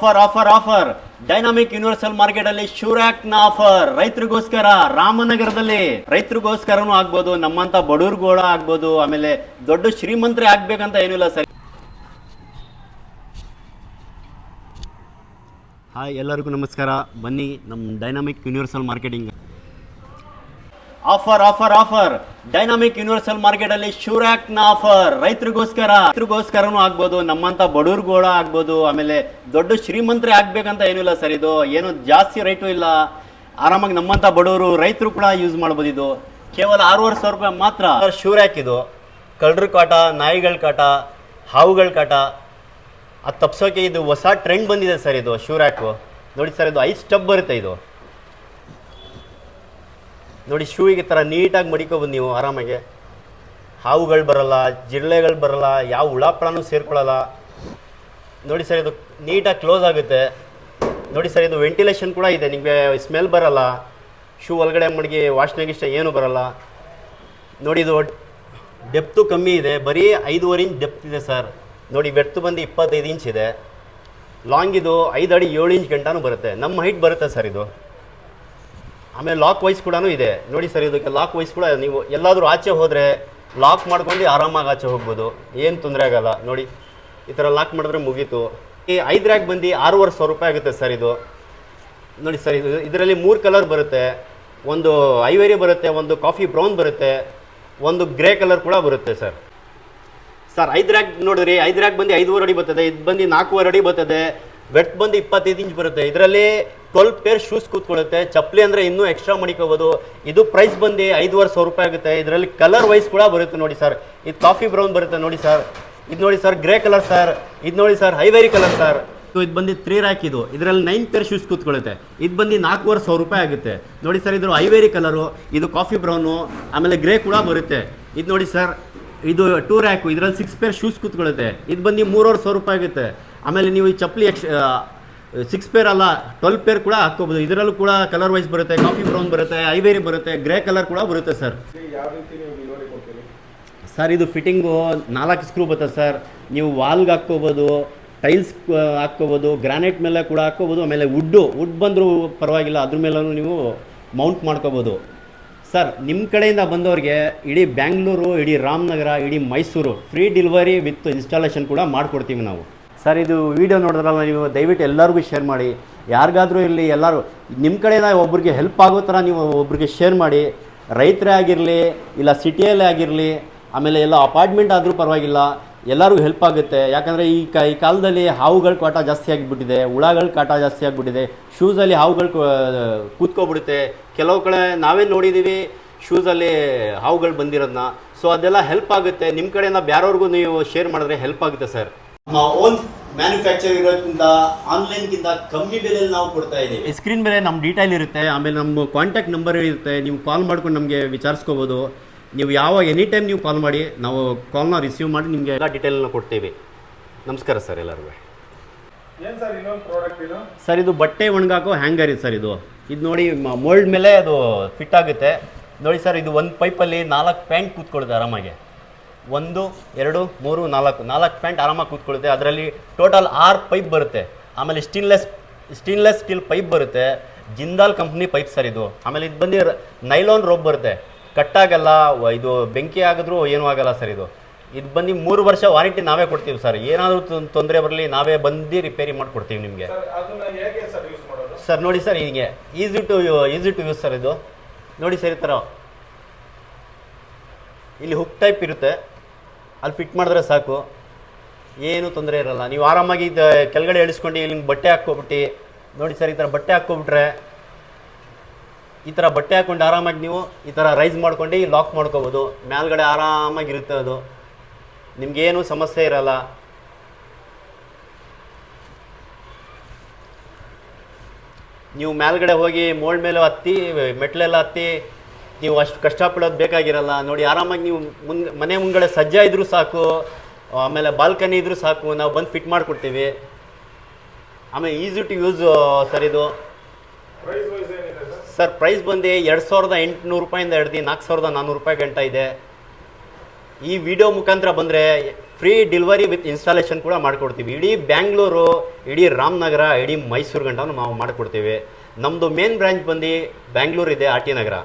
Offer offer offer. Dynamic universal market ಅಲ್ಲಿ ಶೂರಾಕ್ನ offer. ರೈತರಿಗೋಸ್ಕರ ರಾಮನಗರದಲ್ಲಿ ರೈತರಿಗೋಸ್ಕರನೂ ಆಗ್ಬೋದು, ನಮ್ಮಂತ ಬಡವ್ರಿಗೋಳ ಆಗ್ಬೋದು, ಆಮೇಲೆ ದೊಡ್ಡ ಶ್ರೀಮಂತರೇ ಆಗ್ಬೇಕಂತ ಏನಿಲ್ಲ ಸರ್. ಹಾಯ್ ಎಲ್ಲರಿಗೂ ನಮಸ್ಕಾರ. ಬನ್ನಿ, ನಮ್ಮ dynamic universal marketing offer offer offer. Dynamic universal market ಅಲ್ಲಿ ಶೂರ್ಯಾಕ್ನ ಆಫರ್. ರೈತರಿಗೋಸ್ಕರ, ರೈತರಿಗೋಸ್ಕರನೂ ಆಗ್ಬೋದು, ನಮ್ಮಂತ ಬಡವರ್ಗೋಳ ಆಗ್ಬೋದು, ಆಮೇಲೆ ದೊಡ್ಡ ಶ್ರೀಮಂತರೇ ಆಗ್ಬೇಕಂತ ಏನಿಲ್ಲ ಸರ್ ಇದು. ಏನು ಜಾಸ್ತಿ ರೇಟು ಇಲ್ಲ. ಆರಾಮಾಗಿ ನಮ್ಮಂತ ಬಡವರು, ರೈತರು ಕೂಡ ಯೂಸ್ ಮಾಡ್ಬೋದು ಇದು. ಕೇವಲ ಆರೂವರೆ ಸಾವಿರ ರೂಪಾಯಿ ಮಾತ್ರ. ಶೂರ್ಯಾಕ್ ಇದು. ಕಳ್ಳರ ಕಾಟ, ನಾಯಿಗಳ ಕಾಟ, ಹಾವುಗಳ ಕಾಟ. ಅದು ತಪ್ಸೋಕೆ ಇದು ಹೊಸ ಟ್ರೆಂಡ್ ಬಂದಿದೆ ಸರ್ ಇದು ಶೂರ್ಯಾಕು ನೋಡಿ ಸರ್, ಇದು ಐಸ್ ಟಬ್ ಬರುತ್ತೆ ಇದು. ನೋಡಿ, ಶೂವಿಗೆ ಥರ ನೀಟಾಗಿ ಮಡಿಕೋಬೋದು ನೀವು ಆರಾಮಾಗೆ. ಹಾವುಗಳು ಬರಲ್ಲ, ಜಿರಳೆಗಳು ಬರಲ್ಲ, ಯಾವ ಹುಳಾಪಳನೂ ಸೇರ್ಕೊಳ್ಳಲ್ಲ. ನೋಡಿ ಸರ್, ಇದು ನೀಟಾಗಿ ಕ್ಲೋಸ್ ಆಗುತ್ತೆ. ನೋಡಿ ಸರ್, ಇದು ವೆಂಟಿಲೇಷನ್ ಕೂಡ ಇದೆ, ನಿಮಗೆ ಸ್ಮೆಲ್ ಬರಲ್ಲ. ಶೂ ಒಳಗಡೆ ಮಡಿಗೆ ವಾಸನೆ ಗಿಷ್ಟ ಏನೂ ಬರಲ್ಲ. ನೋಡಿ, ಇದು ಡೆಪ್ತು ಕಮ್ಮಿ ಇದೆ, ಬರೀ ಐದೂವರೆ ಇಂಚ್ ಡೆಪ್ತ್ ಇದೆ ಸರ್. ನೋಡಿ ಬೆಟ್ಟು ಬಂದು ಇಪ್ಪತ್ತೈದು ಇಂಚ್ ಇದೆ. ಲಾಂಗ್ ಇದು ಐದು ಅಡಿ ಏಳು ಇಂಚ್ ಗಂಟನೂ ಬರುತ್ತೆ. ನಮ್ಮ ಹೈಟ್ ಬರುತ್ತೆ ಸರ್ ಇದು. ಆಮೇಲೆ ಲಾಕ್ ವೈಸ್ ಕೂಡ ಇದೆ. ನೋಡಿ ಸರ್, ಇದಕ್ಕೆ ಲಾಕ್ ವೈಸ್ ಕೂಡ ನೀವು ಎಲ್ಲಾದರೂ ಆಚೆ ಹೋದರೆ ಲಾಕ್ ಮಾಡ್ಕೊಂಡು ಆರಾಮಾಗಿ ಆಚೆ ಹೋಗ್ಬೋದು. ಏನು ತೊಂದರೆ ಆಗಲ್ಲ. ನೋಡಿ, ಈ ಥರ ಲಾಕ್ ಮಾಡಿದ್ರೆ ಮುಗೀತು. ಈ ಐದು ರ್ಯಾಕ್ ಬಂದು ಆರೂವರೆ ಸಾವಿರ ರೂಪಾಯಿ ಆಗುತ್ತೆ ಸರ್ ಇದು. ನೋಡಿ ಸರ್, ಇದು ಇದರಲ್ಲಿ ಮೂರು ಕಲರ್ ಬರುತ್ತೆ. ಒಂದು ಐವೇರಿ ಬರುತ್ತೆ, ಒಂದು ಕಾಫಿ ಬ್ರೌನ್ ಬರುತ್ತೆ, ಒಂದು ಗ್ರೇ ಕಲರ್ ಕೂಡ ಬರುತ್ತೆ ಸರ್. ಸರ್, ಐದು ರ್ಯಾಕ್ ನೋಡಿರಿ ಐದು ರ್ಯಾಕ್ ಬಂದು ಐದೂವರೆ ಅಡಿ ಬರ್ತದೆ, ಇದು ಬಂದು ನಾಲ್ಕೂವರೆ ಅಡಿ ಬರ್ತದೆ. ವೆಟ್ ಬಂದು ಇಪ್ಪತ್ತೈದು ಇಂಚ್ ಬರುತ್ತೆ. ಇದರಲ್ಲಿ ಟ್ವೆಲ್ ಪೇರ್ ಶೂಸ್ ಕೂತ್ಕೊಳ್ಳುತ್ತೆ. ಚಪ್ಪಲಿ ಅಂದರೆ ಇನ್ನೂ ಎಕ್ಸ್ಟ್ರಾ ಮಡಿಕೋಬೋದು ಇದು ಪ್ರೈಸ್ ಬಂದು ಐದುವರೆ ಸಾವಿರ ರೂಪಾಯಿ ಆಗುತ್ತೆ. ಇದರಲ್ಲಿ ಕಲರ್ ವೈಸ್ ಕೂಡ ಬರುತ್ತೆ ನೋಡಿ ಸರ್ ಇದು ಕಾಫಿ ಬ್ರೌನ್ ಬರುತ್ತೆ ನೋಡಿ ಸರ್ ಇದು ನೋಡಿ ಸರ್ ಗ್ರೇ ಕಲರ್ ಸರ್ ಇದು ನೋಡಿ ಸರ್ ಹೈವೇರಿ ಕಲರ್ ಸರ್ ಇದು ಬಂದು ತ್ರೀ ರ್ಯಾಕ್ ಇದು. ಇದರಲ್ಲಿ ನೈನ್ ಪೇರ್ ಶೂಸ್ ಕೂತ್ಕೊಳ್ಳುತ್ತೆ. ಇದು ಬಂದು ನಾಲ್ಕೂವರೆ ಸಾವಿರ ರೂಪಾಯಿ ಆಗುತ್ತೆ. ನೋಡಿ ಸರ್ ಇದ್ರ ಐವೇರಿ ಕಲರು ಇದು ಕಾಫಿ ಬ್ರೌನು ಆಮೇಲೆ ಗ್ರೇ ಕೂಡ ಬರುತ್ತೆ. ಇದು ನೋಡಿ ಸರ್ ಇದು ಟೂ ರ್ಯಾಕು ಇದರಲ್ಲಿ ಸಿಕ್ಸ್ ಪೇರ್ ಶೂಸ್ ಕೂತ್ಕೊಳ್ಳುತ್ತೆ ಇದು ಬಂದು ಮೂರುವರೆ ಸಾವಿರ ರೂಪಾಯಿ ಆಗುತ್ತೆ. ಆಮೇಲೆ ನೀವು ಈ ಚಪ್ಪಲಿ ಎಕ್ಸ್ ಸಿಕ್ಸ್ ಪೇರ್ ಅಲ್ಲ ಟ್ವೆಲ್ ಪೇರ್ ಕೂಡ ಹಾಕೋಬೋದು ಇದರಲ್ಲೂ ಕೂಡ ಕಲರ್ ವೈಸ್ ಬರುತ್ತೆ ಕಾಫಿ ಬ್ರೌನ್ ಬರುತ್ತೆ ಐವೇರಿ ಬರುತ್ತೆ ಗ್ರೇ ಕಲರ್ ಕೂಡ ಬರುತ್ತೆ ಸರ್ ಸರ್ ಇದು ಫಿಟ್ಟಿಂಗು ನಾಲ್ಕು ಸ್ಕ್ರೂ ಬರುತ್ತೆ ಸರ್ ನೀವು ವಾಲ್ಗೆ ಹಾಕ್ಕೋಬೋದು ಟೈಲ್ಸ್ ಹಾಕ್ಕೋಬೋದು ಗ್ರಾನೈಟ್ ಮೇಲೆ ಕೂಡ ಹಾಕ್ಕೋಬೋದು ಆಮೇಲೆ ವುಡ್ಡು ವುಡ್ ಬಂದರೂ ಪರವಾಗಿಲ್ಲ ಅದ್ರ ಮೇಲೂ ನೀವು ಮೌಂಟ್ ಮಾಡ್ಕೋಬೋದು. ಸರ್ ನಿಮ್ಮ ಕಡೆಯಿಂದ ಬಂದವ್ರಿಗೆ ಇಡೀ ಬ್ಯಾಂಗ್ಳೂರು, ಇಡೀ ರಾಮನಗರ, ಇಡೀ Mysuru free delivery with installation ಕೂಡ ಮಾಡಿಕೊಡ್ತೀವಿ ನಾವು. ಸರ್, ಇದು ವಿಡಿಯೋ ನೋಡಿದ್ರಲ್ಲ ನೀವು, ದಯವಿಟ್ಟು ಎಲ್ಲರಿಗೂ ಶೇರ್ ಮಾಡಿ. ಯಾರಿಗಾದರೂ ಇರಲಿ, ಎಲ್ಲರೂ ನಿಮ್ಮ ಕಡೆಯಿಂದ ಒಬ್ರಿಗೆ ಹೆಲ್ಪ್ ಆಗೋ ಥರ ನೀವು ಒಬ್ರಿಗೆ ಶೇರ್ ಮಾಡಿ. ರೈತರೇ ಆಗಿರಲಿ, ಇಲ್ಲ ಸಿಟಿಯಲ್ಲೇ ಆಗಿರಲಿ, ಆಮೇಲೆ ಎಲ್ಲ ಅಪಾರ್ಟ್ಮೆಂಟ್ ಆದರೂ ಪರವಾಗಿಲ್ಲ ಎಲ್ಲರಿಗೂ ಹೆಲ್ಪ್ ಆಗುತ್ತೆ. ಯಾಕಂದರೆ ಈ ಕ ಈ ಕಾಲದಲ್ಲಿ ಹಾವುಗಳ ಕಾಟ ಜಾಸ್ತಿ ಆಗಿಬಿಟ್ಟಿದೆ ಹುಳಗಳ ಕಾಟ ಜಾಸ್ತಿ ಆಗಿಬಿಟ್ಟಿದೆ ಶೂಸಲ್ಲಿ ಹಾವುಗಳು ಕೂತ್ಕೊಬಿಡುತ್ತೆ. ಕೆಲವು ಕಡೆ ನಾವೇ ನೋಡಿದ್ದೀವಿ ಶೂಸಲ್ಲಿ ಹಾವುಗಳು ಬಂದಿರೋದನ್ನ ಸೊ ಅದೆಲ್ಲ ಹೆಲ್ಪ್ ಆಗುತ್ತೆ. ನಿಮ್ಮ ಕಡೆಯಿಂದ ಬೇರೆಯವ್ರಿಗೂ ನೀವು ಶೇರ್ ಮಾಡಿದ್ರೆ ಹೆಲ್ಪ್ ಆಗುತ್ತೆ ಸರ್ ನಮ್ಮ ಓನ್ ಮ್ಯಾನುಫ್ಯಾಕ್ಚರ್ ಇರೋದ್ರಿಂದ ಆನ್ಲೈನ್ಗಿಂತ ಕಮ್ಮಿ ಬೆಲೆಯಲ್ಲಿ ನಾವು ಕೊಡ್ತಾ ಇದ್ದೀವಿ. ಸ್ಕ್ರೀನ್ ಮೇಲೆ ನಮ್ಮ ಡೀಟೈಲ್ ಇರುತ್ತೆ. ಆಮೇಲೆ ನಮ್ಮ ಕಾಂಟ್ಯಾಕ್ಟ್ ನಂಬರ್ ಇರುತ್ತೆ. ನೀವು ಕಾಲ್ ಮಾಡ್ಕೊಂಡು ನಮಗೆ ವಿಚಾರಿಸ್ಕೋಬೋದು. ನೀವು ಯಾವಾಗ ಎನಿ ಟೈಮ್ ನೀವು ಕಾಲ್ ಮಾಡಿ ನಾವು ಕಾಲ್ನ ರಿಸೀವ್ ಮಾಡಿ ನಿಮಗೆ ಎಲ್ಲ ಡೀಟೇಲ್ನ ಕೊಡ್ತೀವಿ. ನಮಸ್ಕಾರ ಸರ್ ಎಲ್ಲರಿಗೂ. ಏನ್ ಸರ್ ಇನ್ನೊಂದು ಪ್ರಾಡಕ್ಟ್ ಇದು? ಸರ್ ಇದು ಬಟ್ಟೆ ಒಣಗಾಕೋ ಹ್ಯಾಂಗರ್ ಇದೆ ಸರ್ ಇದು. ಇದು ನೋಡಿ ಮೋಲ್ಡ್ ಮೇಲೆ ಅದು ಫಿಟ್ ಆಗುತ್ತೆ. ನೋಡಿ ಸರ್ ಇದು ಒಂದು ಪೈಪಲ್ಲಿ ನಾಲ್ಕು ಪ್ಯಾಂಟ್ ಕೂತ್ಕೊಳ್ಳುತ್ತೆ ಆರಾಮಾಗಿ. ಒಂದು ಎರಡು ಮೂರು ನಾಲ್ಕು ನಾಲ್ಕು ಪ್ಯಾಂಟ್ ಆರಾಮಾಗಿ ಕೂತ್ಕೊಳ್ಳುತ್ತೆ. ಅದರಲ್ಲಿ ಟೋಟಲ್ ಆರು ಪೈಪ್ ಬರುತ್ತೆ. ಆಮೇಲೆ ಸ್ಟೀನ್ಲೆಸ್ ಸ್ಟೀನ್ಲೆಸ್ ಸ್ಟೀಲ್ ಪೈಪ್ ಬರುತ್ತೆ. ಜಿಂದಾಲ್ ಕಂಪ್ನಿ ಪೈಪ್ ಸರ್ ಇದು. ಆಮೇಲೆ ಇದು ಬಂದು ನೈಲಾನ್ ರೋಪ್ ಬರುತ್ತೆ. ಕಟ್ಟಾಗಲ್ಲ ಇದು ಬೆಂಕಿ ಆಗಿದ್ರೂ ಏನೂ ಆಗಲ್ಲ ಸರ್ ಇದು. ಇದು ಬಂದು ಮೂರು ವರ್ಷ ವಾರಂಟಿ ನಾವೇ ಕೊಡ್ತೀವಿ ಸರ್. ಏನಾದರೂ ತೊಂದರೆ ಬರಲಿ ನಾವೇ ಬಂದು ರಿಪೇರಿ ಮಾಡಿಕೊಡ್ತೀವಿ ನಿಮಗೆ. ಸರ್ ನೋಡಿ ಸರ್ ಹೀಗೆ. Easy to easy to use sir ಇದು. ನೋಡಿ ಸರ್ ಈ ಥರ. ಇಲ್ಲಿ ಹುಕ್ ಟೈಪ್ ಇರುತ್ತೆ. ಅಲ್ಲಿ ಫಿಟ್ ಮಾಡಿದ್ರೆ ಸಾಕು. ಏನು ತೊಂದರೆ ಇರಲ್ಲ. ನೀವು ಆರಾಮಾಗಿ ಇದು ಕೆಳಗಡೆ ಇಳಿಸ್ಕೊಂಡು ಇಲ್ಲಿ ಬಟ್ಟೆ ಹಾಕ್ಕೊಬಿಟ್ಟು. ನೋಡಿ ಸರ್ ಈ ಥರ ಬಟ್ಟೆ ಹಾಕ್ಕೊಬಿಟ್ರೆ ಈ ಥರ ಬಟ್ಟೆ ಹಾಕ್ಕೊಂಡು ಆರಾಮಾಗಿ ನೀವು ಈ ಥರ ರೈಸ್ ಮಾಡ್ಕೊಂಡು ಲಾಕ್ ಮಾಡ್ಕೋಬೋದು. ಮೇಲ್ಗಡೆ ಆರಾಮಾಗಿರುತ್ತೆ ಅದು. ನಿಮಗೇನು ಸಮಸ್ಯೆ ಇರಲ್ಲ. ನೀವು ಮೇಲ್ಗಡೆ ಹೋಗಿ ಮೋಲ್ಡ್ ಮೇಲೆ ಹತ್ತಿ, ಮೆಟ್ಲೆಲ್ಲ ಹತ್ತಿ, ನೀವು ಅಷ್ಟು ಕಷ್ಟಪಡೋದು ಬೇಕಾಗಿರಲ್ಲ. ನೋಡಿ, ಆರಾಮಾಗಿ ನೀವು ಮುಂದೆ, ಮನೆ ಮುಂಗಡೆ ಸಜ್ಜ ಇದ್ದರೂ ಸಾಕು, ಆಮೇಲೆ ಬಾಲ್ಕನಿ ಇದ್ರೂ ಸಾಕು, ನಾವು ಬಂದು ಫಿಟ್ ಮಾಡಿಕೊಡ್ತೀವಿ. ಆಮೇಲೆ ಈಸಿ ಟು ಯೂಸ್ ಸರ್ ಇದು. ಸರ್ ಪ್ರೈಸ್ ಬಂದು ಎರಡು ಸಾವಿರದ ಎಂಟುನೂರು ರೂಪಾಯಿಂದ ಹಿಡ್ದು ನಾಲ್ಕು ಸಾವಿರದ ನಾನ್ನೂರು ರೂಪಾಯಿ ಗಂಟ ಇದೆ. ಈ ವಿಡಿಯೋ ಮುಖಾಂತರ ಬಂದರೆ ಫ್ರೀ ಡೆಲಿವರಿ ವಿತ್ ಇನ್ಸ್ಟಾಲೇಷನ್ ಕೂಡ ಮಾಡಿಕೊಡ್ತೀವಿ. ಇಡೀ ಬ್ಯಾಂಗ್ಳೂರು, ಇಡೀ ರಾಮನಗರ, ಇಡೀ ಮೈಸೂರು ಗಂಟನೂ ನಾವು ಮಾಡಿಕೊಡ್ತೀವಿ. ನಮ್ಮದು ಮೇನ್ ಬ್ರ್ಯಾಂಚ್ ಬಂದು ಬ್ಯಾಂಗ್ಳೂರು ಇದೆ, ಆರ್ ಟಿ ನಗರ.